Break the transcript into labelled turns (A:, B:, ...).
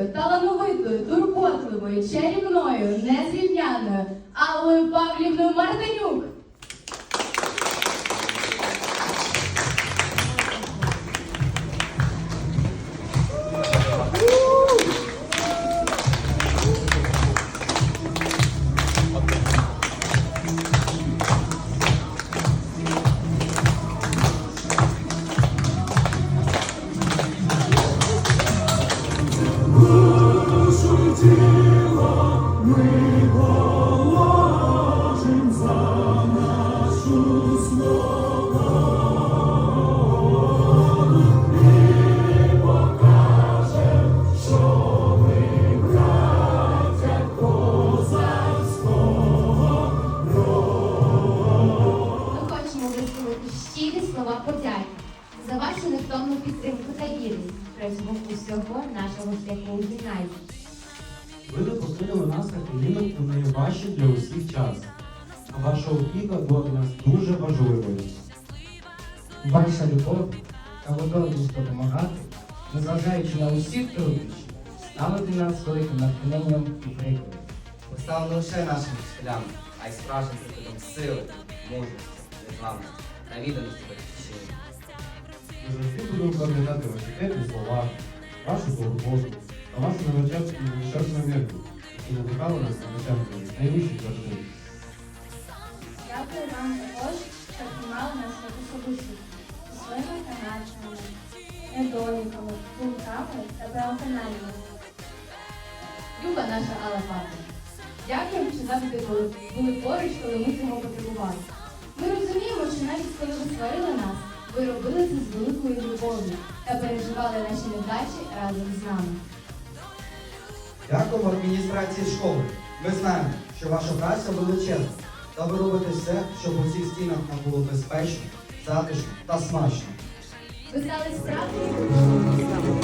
A: Щирою, талановитою, турботливою, чарівною, незрівняною Аллою Павлівною Мартинюк.
B: За вашу невтомну підтримку та вірність протягом усього нашого шляху гімназії.
C: Ви допустили нас на хвилинок у найважчий для усіх час. А ваша опіка була для нас дуже важливою.
D: Ваша любов та готовність допомагати, незважаючи на усі труднощі, стали для нас великим натхненням і прикладом.
E: Ви стали не лише нашим вчителям, а й справжнім прикладом сили, мужності, незламності та відданості батьківщині.
C: Ми завжди будемо пам'ятати ваші теплі слова, вашу турботу вашу невичерпну енергію, які надихали нас на досягнення найвищих вершин.
F: Дякую вам також, що приймали нас як особистість своїми характерами, недоліками, думками та переконаннями.
A: Люба наша Алла Павлівна. Дякуємо, що завжди були, були поруч, коли ми цього потребували. Ми розуміємо, що навіть коли ви сварили нас, ви робили це з великою любов'ю та переживали наші невдачі разом з нами.
G: Дякуємо адміністрації школи. Ми знаємо, що ваша праця величезна, та ви робите все, щоб у цих стінах нам було безпечно, затишно та смачно.
A: Ви стали справжніми